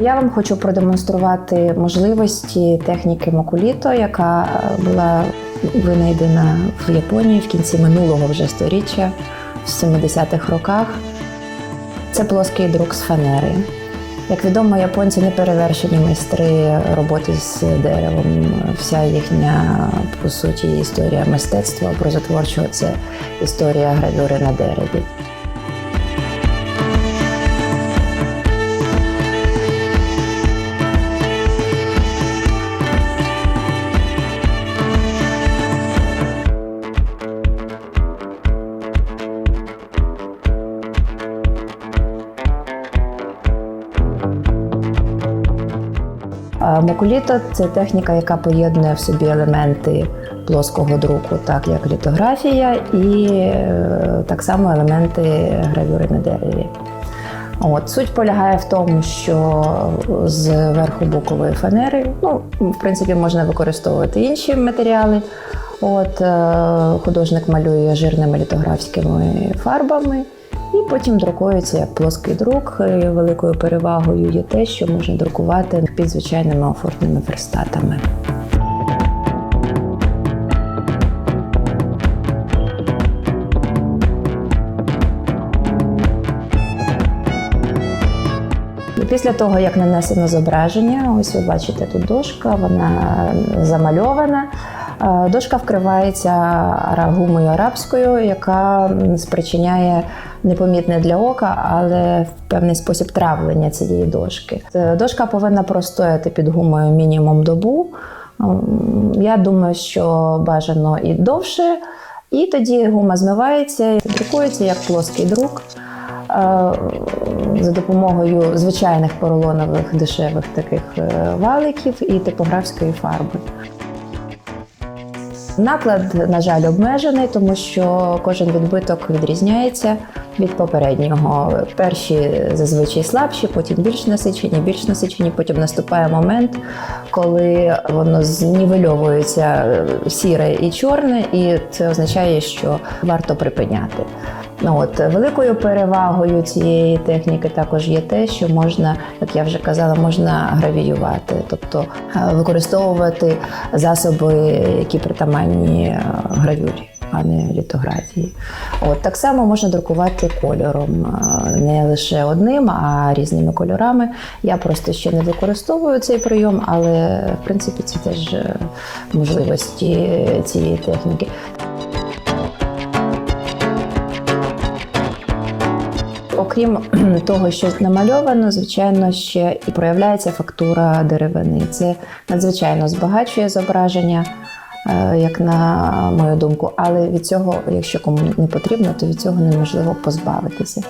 Я вам хочу продемонструвати можливості техніки Макуліто, яка була винайдена в Японії в кінці минулого вже сторіччя, в 70-х роках. Це плоский друк з фанери. Як відомо, японці не перевершені майстри роботи з деревом. Вся їхня, по суті, історія мистецтва образотворчого це історія гравюри на дереві. А це техніка, яка поєднує в собі елементи плоского друку, так як літографія, і е, так само елементи гравюри на дереві. От суть полягає в тому, що з верху букової фанери, ну в принципі, можна використовувати інші матеріали. От е, художник малює жирними літографськими фарбами. І потім друкується як плоский друк. І великою перевагою є те, що можна друкувати під звичайними офортними верстатами. Після того, як нанесено зображення, ось ви бачите тут дошка, вона замальована. Е, Дошка вкривається гумою арабською, яка спричиняє непомітне для ока, але в певний спосіб травлення цієї дошки. Е, Дошка повинна простояти під гумою мінімум добу. Я думаю, що бажано і довше. І тоді гума змивається і друкується як плоский друк. Е, За допомогою звичайних поролонових дешевих таких валиків і типографської фарби. Наклад, на жаль, обмежений, тому що кожен відбиток відрізняється від попереднього. Перші зазвичай слабші, потім більш насичені, більш насичені. Потім наступає момент, коли воно знівельовується е, сіре і чорне, і це означає, що варто припиняти. Ну, от великою перевагою цієї техніки також є те, що можна, як я вже казала, можна гравіювати, тобто е, використовувати засоби, які притаманні е, гравюрі. А не літографії. От так само можна друкувати кольором, е, не лише одним, а різними кольорами. Я просто ще не використовую цей прийом, але в принципі це теж можливості цієї техніки. Окрім того, що намальовано, звичайно, ще і проявляється фактура деревини. Це надзвичайно збагачує зображення, е, як на мою думку, але від цього, якщо кому не потрібно, то від цього неможливо позбавитися.